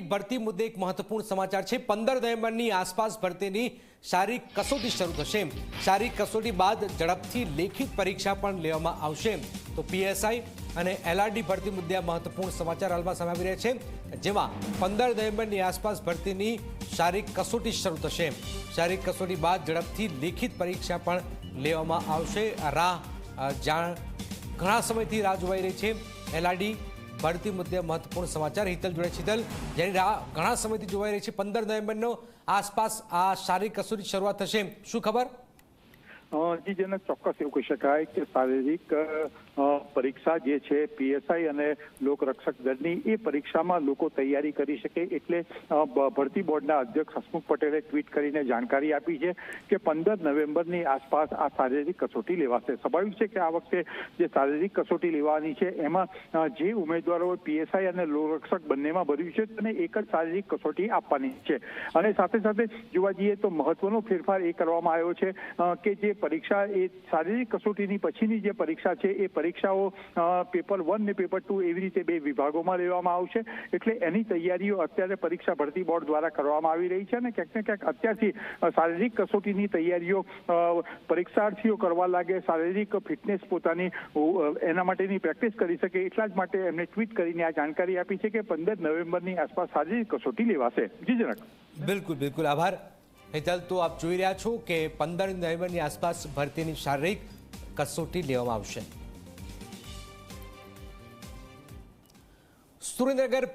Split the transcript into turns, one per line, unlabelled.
ભરતી મુદ્દે એક મહત્વપૂર્ણ સમાચાર છે. પંદર નવેમ્બરની આસપાસ ભરતીની શારીરિક કસોટી શરૂ થશે શારીરિક કસોટી બાદ ઝડપથી લેખિત પરીક્ષા પણ લેવામાં આવશે તો પીએસઆઈ અને એલઆરડી ભરતી મુદ્દે આ મહત્વપૂર્ણ સમાચાર હાલમાં સામે આવી રહ્યા છે જેમાં પંદર નવેમ્બરની આસપાસ ભરતીની શારીરિક કસોટી શરૂ થશે શારીરિક કસોટી બાદ ઝડપથી લેખિત પરીક્ષા પણ લેવામાં આવશે. રાહ જાણ ઘણા સમયથી રાહ જોવાઈ રહી છે એલઆરડી ભરતી મુદ્દે મહત્વપૂર્ણ સમાચાર. હિતલ જોડે શીતલ જેની રાહ ઘણા સમયથી જોવાઈ રહી છે. પંદર નવેમ્બરનો આસપાસ આ શારીરિક કસોટી શરૂઆત થશે. શું ખબર?
જી, જેને ચોક્કસ એવું કહી શકાય કે શારીરિક પરીક્ષા જે છે પીએસઆઈ અને લોકરક્ષક દળની, એ પરીક્ષામાં લોકો તૈયારી કરી શકે એટલે ભરતી બોર્ડના અધ્યક્ષ હસમુખ પટેલે ટ્વીટ કરીને જાણકારી આપી છે કે પંદર નવેમ્બરની આસપાસ આ શારીરિક કસોટી લેવાશે. સ્વાભાવિક છે કે આ વખતે જે શારીરિક કસોટી લેવાની છે, એમાં જે ઉમેદવારોએ પીએસઆઈ અને લોકરક્ષક બંનેમાં ભર્યું છે, તેને એક જ શારીરિક કસોટી આપવાની છે. અને સાથે સાથે જોવા જઈએ તો મહત્વનો ફેરફાર એ કરવામાં આવ્યો છે કે જે પરીક્ષા એ શારીરિક કસોટીની પછીની જે પરીક્ષા છે, એ પરીક્ષાઓ પેપર વન ને પેપર ટુ એવી રીતે બે વિભાગોમાં લેવામાં આવશે. એટલે એની તૈયારીઓ અત્યારે પરીક્ષા ભરતી બોર્ડ દ્વારા કરવામાં આવી રહી છે અને ક્યાંક ને ક્યાંક અત્યારથી શારીરિક કસોટીની તૈયારીઓ પરીક્ષાર્થીઓ કરવા લાગે, શારીરિક ફિટનેસ પોતાની એના માટેની પ્રેક્ટિસ કરી શકે, એટલા જ માટે એમને ટ્વીટ કરીને આ જાણકારી આપી છે કે પંદર નવેમ્બરની આસપાસ શારીરિક કસોટી લેવાશે. જી જનક
બિલકુલ બિલકુલ. આભાર. હેતલ તો આપ જોઈ રહ્યા છો કે પંદર નવેમ્બરની આસપાસ ભરતીની શારીરિક કસોટી લેવામાં આવશે. સુરેન્દ્રનગર